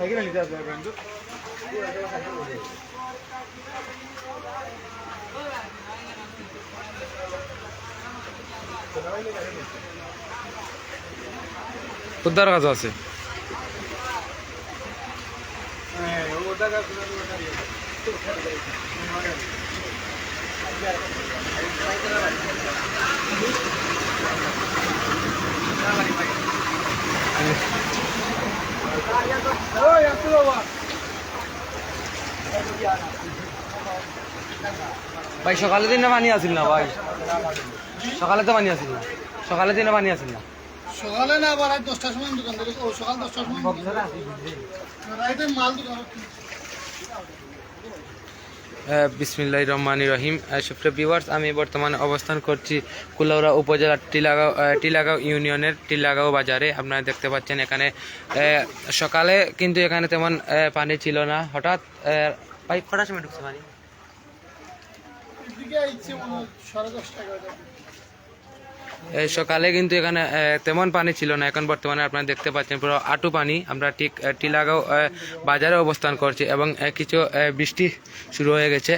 সাইকেলে নিতে আসবে কিন্তু উদ্ধার কাজ আছে। হ্যাঁ ওটা কাজ ভাই সকালে দিনে পানি আসিল না ভাই। সকালে তো পানি আসিল না সকালে দিনে পানি আসিল না। সকালে না আবার দশটার সময় দোকান সকাল দশটার সময় মাল দোকান বিসমিল্লাহ রহমান রহিম। সুপ্রিয় ভিউয়ার্স আমি বর্তমানে অবস্থান করছি কুলাউড়া উপজেলার টিলাগাঁও টিলাগাঁও ইউনিয়নের টিলাগাঁও বাজারে। আপনারা দেখতে পাচ্ছেন এখানে সকালে কিন্তু এখানে তেমন পানি ছিল না। হঠাৎ পাইপ কটার সময় ঢুকছে পানি? সকালে কিন্তু এখানে তেমন পানি ছিল না। এখন বর্তমানে আপনারা দেখতে পাচ্ছেন পুরো আটু পানি। আমরা ঠিক টিলাগাও বাজারে অবস্থান করছি এবং কিছু বৃষ্টি শুরু হয়ে গেছে।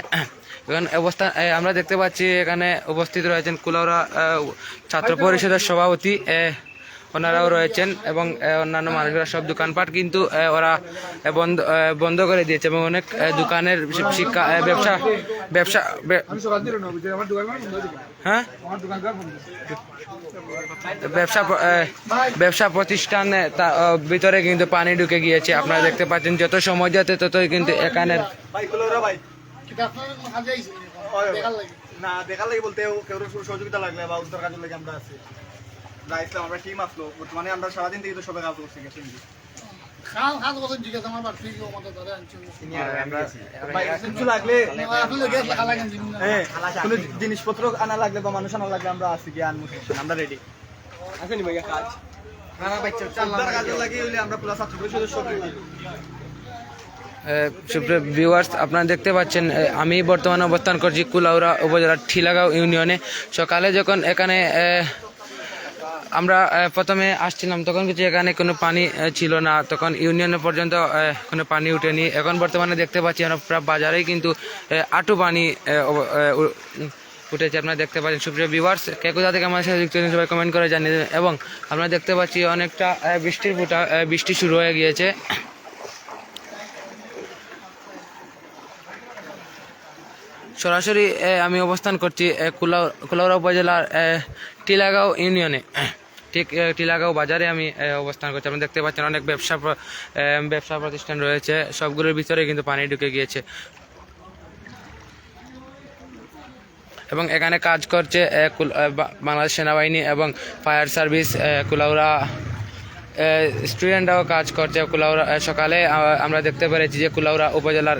এখন অবস্থান আমরা দেখতে পাচ্ছি এখানে উপস্থিত রয়েছেন কুলাউরা ছাত্র পরিষদের সভাপতি ওনারাও রয়েছেন এবং অন্যান্য মানুষরা সব দোকানপাট কিন্তু ওরা বন্ধ বন্ধ করে দিয়েছে এবং অনেক দোকানের শিক্ষা ব্যবসা ব্যবসা হয়ে? ব্যবসা ব্যবসা প্রতিষ্ঠানে ভিতরে কিন্তু পানি ঢুকে গিয়েছে। আপনারা দেখতে পাচ্ছেন যত সময় যাচ্ছে ততই কিন্তু এখানের কাজে না, দেখার লাগে বলতে কেউ সহযোগিতা লাগলে বা উদ্ধার কাজের লাগে আমরা আছি। আমরা আমরা টিম আসলো বর্তমানে আমরা সারাদিন থেকে তো সবাই কাজ করছি গেছি কথা আমার বাড়ি ধরে আনছি। কিছু লাগলে। হ্যাঁ কোনো জিনিসপত্র আনা লাগলে বা মানুষ আনা লাগলে আমরা আসি গিয়ে আনব। আমরা রেডি আসেনি ভাইয়া কাজ। ভিউয়ার্স আপনারা দেখতে পাচ্ছেন আমি বর্তমানে অবস্থান করছি কুলাউরা উপজেলার ঠিলাগাঁও ইউনিয়নে। সকালে যখন এখানে আমরা প্রথমে আসছিলাম, তখন কিছু এখানে কোনো পানি ছিল না। তখন ইউনিয়নে পর্যন্ত কোনো পানি উঠেনি। এখন বর্তমানে দেখতে পাচ্ছি আমরা বাজারেই কিন্তু আটু পানি উঠেছে। আপনারা দেখতে পাচ্ছেন, সুপ্রিয় ভিউয়ার্স কে কোথা থেকে আমাদের সাথে যুক্ত সবাই কমেন্ট করে জানিয়ে দেবেন। এবং আমরা দেখতে পাচ্ছি অনেকটা বৃষ্টির ফুটা বৃষ্টি শুরু হয়ে গিয়েছে। সরাসরি আমি অবস্থান করছি কুলাউড়া উপজেলার টিলাগাঁও ইউনিয়নে। ঠিক টিলাগাঁও বাজারে আমি অবস্থান করছি। আপনি দেখতে পাচ্ছেন অনেক ব্যবসা ব্যবসা প্রতিষ্ঠান রয়েছে। সবগুলোর ভিতরে কিন্তু পানি ঢুকে গিয়েছে। এবং এখানে কাজ করছে বাংলাদেশ সেনাবাহিনী এবং ফায়ার সার্ভিস এ, কুলাউড়া স্টুডেন্টরাও কাজ করছে কুলাউড়া এ, সকালে আমরা দেখতে পেরেছি যে কুলাউড়া উপজেলার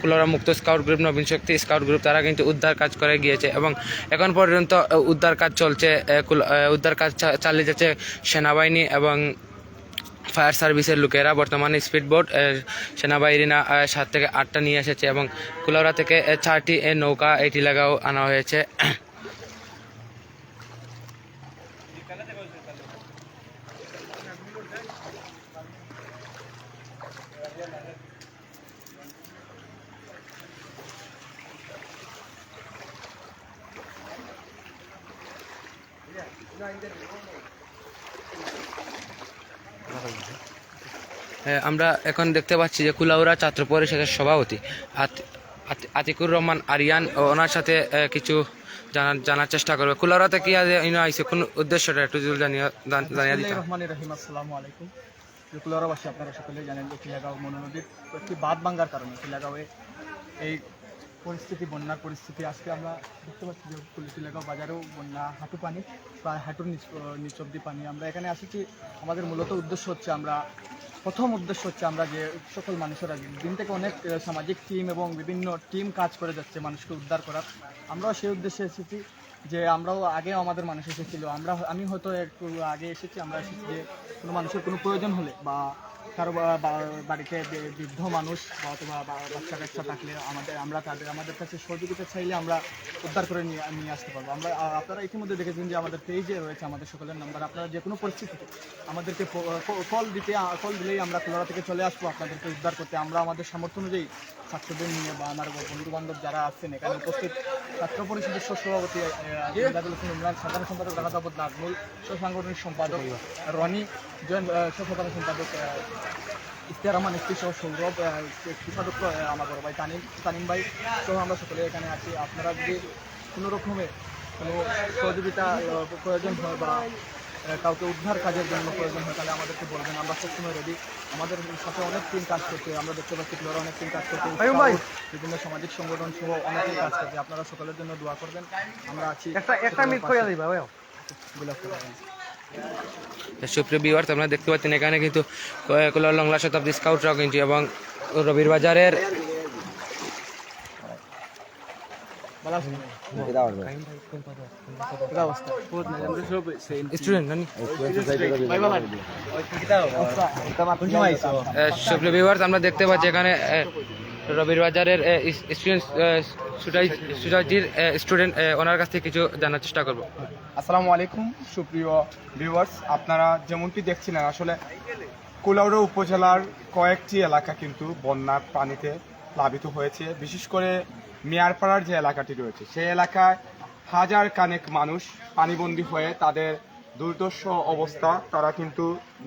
কুলাউড়া মুক্ত স্কাউট গ্রুপ নবীন শক্তি স্কাউট গ্রুপ তারা কিন্তু উদ্ধার কাজ করে গিয়েছে এবং এখন পর্যন্ত উদ্ধার কাজ চলছে উদ্ধার কাজ চালিয়ে যাচ্ছে সেনাবাহিনী এবং ফায়ার সার্ভিসের লোকেরা। বর্তমানে স্পিড বোট সেনাবাহিনী না সাত থেকে আটটা নিয়ে এসেছে এবং কুলাউরা থেকে চারটি নৌকা এটি লাগাও আনা হয়েছে। আমরা এখন দেখতে পাচ্ছি যে কুলাউড়া ছাত্র পরিষদের সভাপতি আত- আত- আতিকুর রহমান আরিয়ান ওনার সাথে কিছু জানার জানার চেষ্টা করবে। কুলাউড়াতে কি আইছে? কোন উদ্দেশ্যটা একটু জানিয়ে জানিয়ে দিতে। কুলারাবাসী আপনারা সকলে জানেন যে টিলাগাঁও মনু নদীর একটি বাঁধ ভাঙ্গার কারণে টিলাগাঁওয়ে এই পরিস্থিতি, বন্যার পরিস্থিতি। আজকে আমরা দেখতে পাচ্ছি যে কুলি- এলাকা বাজারেও বন্যা, হাঁটু পানি, প্রায় হাঁটুর নিচ অব্দি পানি। আমরা এখানে আসছি। আমাদের মূলত উদ্দেশ্য হচ্ছে আমরা, প্রথম উদ্দেশ্য হচ্ছে আমরা যে সকল মানুষেরা দিন থেকে অনেক সামাজিক টিম এবং বিভিন্ন টিম কাজ করে যাচ্ছে মানুষকে উদ্ধার করার। আমরাও সেই উদ্দেশ্যে এসেছি যে আমরাও আগেও আমাদের মানুষ এসেছিল। আমরা, আমি হয়তো একটু আগে এসেছি, আমরা এসেছি যে কোনো মানুষের কোনো প্রয়োজন হলে বা কারও বাড়িতে বৃদ্ধ মানুষ বা অথবা বাচ্চা কাচ্চা থাকলে আমাদের, আমরা তাদের, আমাদের কাছে সহযোগিতা চাইলে আমরা উদ্ধার করে নিয়ে নিয়ে আসতে পারব। আমরা আপনারা ইতিমধ্যে দেখেছেন যে আমাদের পেজে রয়েছে আমাদের সকলের নাম্বার আপনারা যে কোনো পরিস্থিতিতে আমাদেরকে কল দিতে কল দিলেই আমরা কোলারা থেকে চলে আসব আপনাদেরকে উদ্ধার করতে। আমরা আমাদের সামর্থ্য অনুযায়ী ছাত্রদের নিয়ে বা আমার বন্ধু বান্ধব যারা আছেন, এখানে উপস্থিত ছাত্র পরিষদের সভাপতি ইমরান, সাধারণ সম্পাদক রাহাতাবুদ নাজমুল সাংগঠনিক সম্পাদক রনি, জয়েন্ট সাধারণ সম্পাদক আহ, ইফতিয়ার রহমান ইফতি সহ সৌরভ আহ, আমার বড় ভাই তানিম তানিম ভাই সহ আমরা সকলে এখানে আছি। আপনারা যদি কোনো রকমে কোনো সহযোগিতা প্রয়োজন হয় বা কাউকে উদ্ধার কাজের জন্য প্রয়োজন হয় তাহলে আমাদেরকে বলবেন। আমরা সবসময় রেডি আমাদের সাথে অনেক টিম কাজ করছে। আমরা দেখতে পাচ্ছি প্লেয়ার অনেক টিম কাজ করছে। বিভিন্ন সামাজিক সংগঠন সহ অনেকেই কাজ করছে। আপনারা সকলের জন্য দোয়া করবেন। আমরা আছি একটা একটা মিট করে দিবা সুপ্রিয় বিওয়ার্স আপনারা দেখতে পাচ্ছেন এখানে কিন্তু লংলা শতাব্দী স্কাউটরাও কিন্তু এবং রবির বাজারের আমরা দেখতে পাচ্ছি এখানে রবির বাজারের স্টুডেন্ট সোসাইটির স্টুডেন্ট ওনার কাছ থেকে কিছু জানার চেষ্টা করব। আসসালামু আলাইকুম, সুপ্রিয় ভিউয়ার্স আপনারা যেমনটি দেখছিলেন, আসলে কুলাউড়া উপজেলার কয়েকটি এলাকা কিন্তু বন্যার পানিতে প্লাবিত হয়েছে। বিশেষ করে মিয়ারপাড়ার যে এলাকাটি রয়েছে, সেই এলাকায় হাজার কানেক মানুষ পানিবন্দী হয়ে তাদের দুর্দর্শ অবস্থা, তারা কিন্তু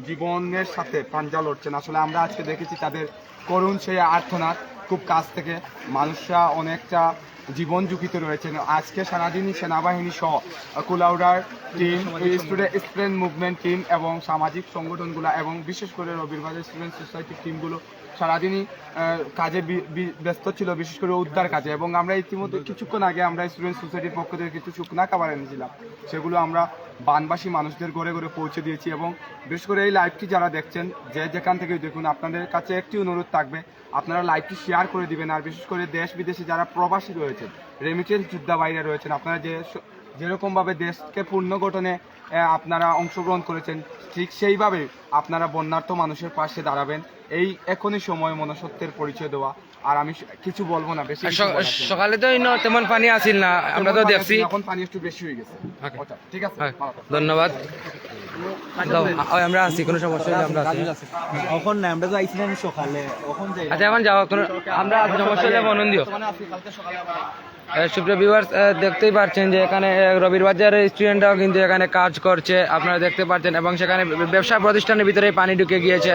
জীবনের সাথে পাঞ্জা লড়ছেন। আসলে আমরা আজকে দেখেছি তাদের করুণ সেই আর্থনাদ খুব কাছ থেকে মানুষরা অনেকটা জীবন ঝুঁকিতে রয়েছেন। আজকে সারাদিনই সেনাবাহিনী সহ কুলাউড়ার team student student movement team এবং সামাজিক সংগঠনগুলো এবং বিশেষ করে রবির বাজার স্টুডেন্ট সোসাইটির টিমগুলো সারাদিনই কাজে ব্যস্ত ছিল বিশেষ করে উদ্ধার কাজে। এবং আমরা ইতিমধ্যে কিছুক্ষণ আগে আমরা স্টুডেন্ট সোসাইটির পক্ষ থেকে কিছু শুকনা খাবার এনেছিলাম সেগুলো আমরা বানবাসী মানুষদের ঘরে ঘরে পৌঁছে দিয়েছি এবং বিশেষ করে এই লাইভটি যারা দেখছেন যে যেখান থেকে দেখুন আপনাদের কাছে একটি অনুরোধ থাকবে আপনারা লাইভটি শেয়ার করে দিবেন। আর বিশেষ করে দেশ বিদেশে যারা প্রবাসী রয়েছেন রেমিটেন্স যোদ্ধা বাইরে রয়েছেন আপনারা যে যেরকমভাবে দেশকে পুনর্গঠনে আহ, আপনারা অংশগ্রহণ করেছেন ঠিক সেইভাবে আপনারা বন্যার্থ মানুষের পাশে দাঁড়াবেন। এই এখনই সময় মনসত্বের পরিচয় দেওয়া। আর আমি কিছু বলব না বেশি। সকালে তো ইনো তেমন পানি আসিল না আমরা তো দেখছি। এখন পানি একটু বেশি হয়ে গেছে। ঠিক আছে? হ্যাঁ। ধন্যবাদ। আমরা আছি কোনো সমস্যা হলে আমরা আছি। এখন না আমরা তো আইছিলাম সকালে এখন যাই আচ্ছা এখন যাও কোনো আমরা সমস্যা হলে ফোন সুপ্রিয় ভিউয়ার্স দেখতেই পাচ্ছেন যে এখানে রবির বাজারের স্টুডেন্টরাও কিন্তু এখানে কাজ করছে। আপনারা দেখতে পাচ্ছেন, এবং সেখানে ব্যবসা প্রতিষ্ঠানের ভিতরে পানি ঢুকে গিয়েছে।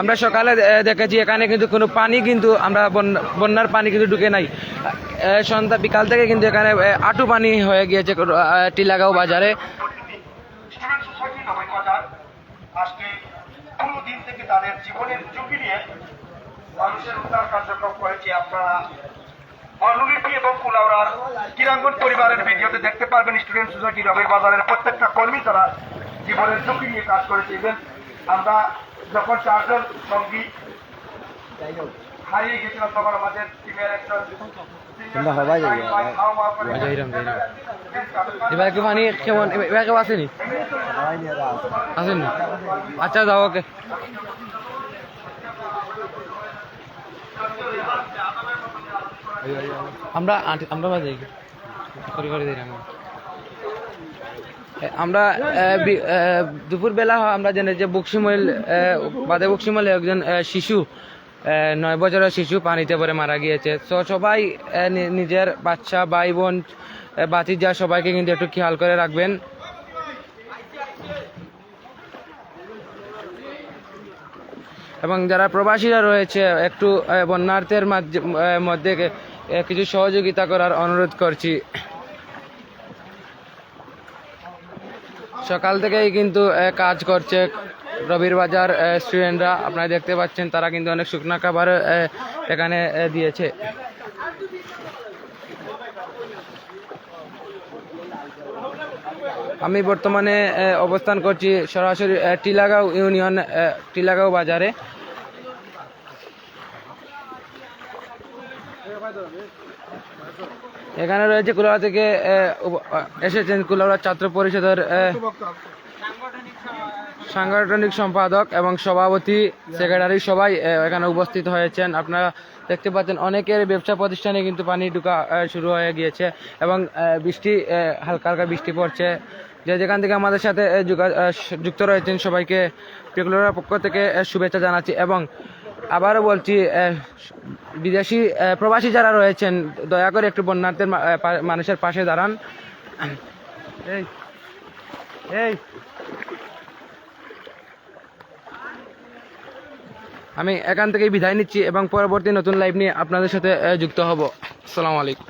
আমরা সকালে দেখেছি এখানে কিন্তু কোনো পানি কিন্তু আমরা বন্যা- বন্যার পানি কিন্তু ঢুকে নাই। সন্ধ্যা, বিকাল থেকে কিন্তু এখানে আটু পানি হয়ে গিয়েছে টিলাগাঁও বাজারে। থেকে তাদের জীবনের ঝুঁকি নিয়ে মানুষের উদ্ধার কার্যক্রম করেছে। আপনারা অনুলিপি এবং কিরাঙ্গন পরিবারের ভিডিওতে দেখতে পারবেন স্টুডেন্ট সোসাইটি রবির বাজারের প্রত্যেকটা কর্মী তারা জীবনের ঝুঁকি নিয়ে কাজ করেছে ইভেন আমরা যখন চারজন সঙ্গী হারিয়ে গেছিলাম তখন আমাদের টিমের একজন যাইরাম। এবার কি পানি কেমন এবার- এবার কেউ আসেনি? আসেনি? আচ্ছা যাও ওকে। আমরা আমরা বাজে আমরা। আমরা জানি যে বক্সিমল বাদে বক্সিমলে একজন শিশু নয় বছরের শিশু পানিতে পরে মারা গিয়েছে। তো সবাই নিজের বাচ্চা, ভাই, বোন বাতিজা সবাইকে কিন্তু একটু খেয়াল করে রাখবেন। এবং যারা প্রবাসীরা রয়েছে, একটু বন্যার্থের মধ্যে কিছু সহযোগিতা করার অনুরোধ করছি। সকাল থেকেই কিন্তু কাজ করছে রবির বাজার স্টুডেন্টরা। আপনারা দেখতে পাচ্ছেন, তারা কিন্তু অনেক শুকনা খাবার এখানে দিয়েছে। আমি বর্তমানে অবস্থান করছি সরাসরি টিলাগাঁও ইউনিয়ন টিলাগাঁও বাজারে। এখানে রয়েছে কুলাউড়া থেকে এসেছেন কুলাউড়া ছাত্র পরিষদের সাংগঠনিক সম্পাদক এবং সভাপতি, সেক্রেটারি সবাই এখানে উপস্থিত হয়েছেন। আপনারা দেখতে পাচ্ছেন অনেকের ব্যবসা প্রতিষ্ঠানে কিন্তু পানি ঢুকা শুরু হয়ে গিয়েছে এবং বৃষ্টি হালকা হালকা বৃষ্টি পড়ছে। যে যেখান থেকে আমাদের সাথে যুক্ত রয়েছেন সবাইকে, পেকুলার পক্ষ থেকে শুভেচ্ছা জানাচ্ছি এবং আবারও বলছি বিদেশি প্রবাসী যারা রয়েছেন, দয়া করে একটু বন্যার্থের মানুষের পাশে দাঁড়ান। এই এই। আমি এখান থেকেই বিদায় নিচ্ছি এবং পরবর্তী নতুন লাইভ নিয়ে আপনাদের সাথে যুক্ত হব। আসসালামু আলাইকুম।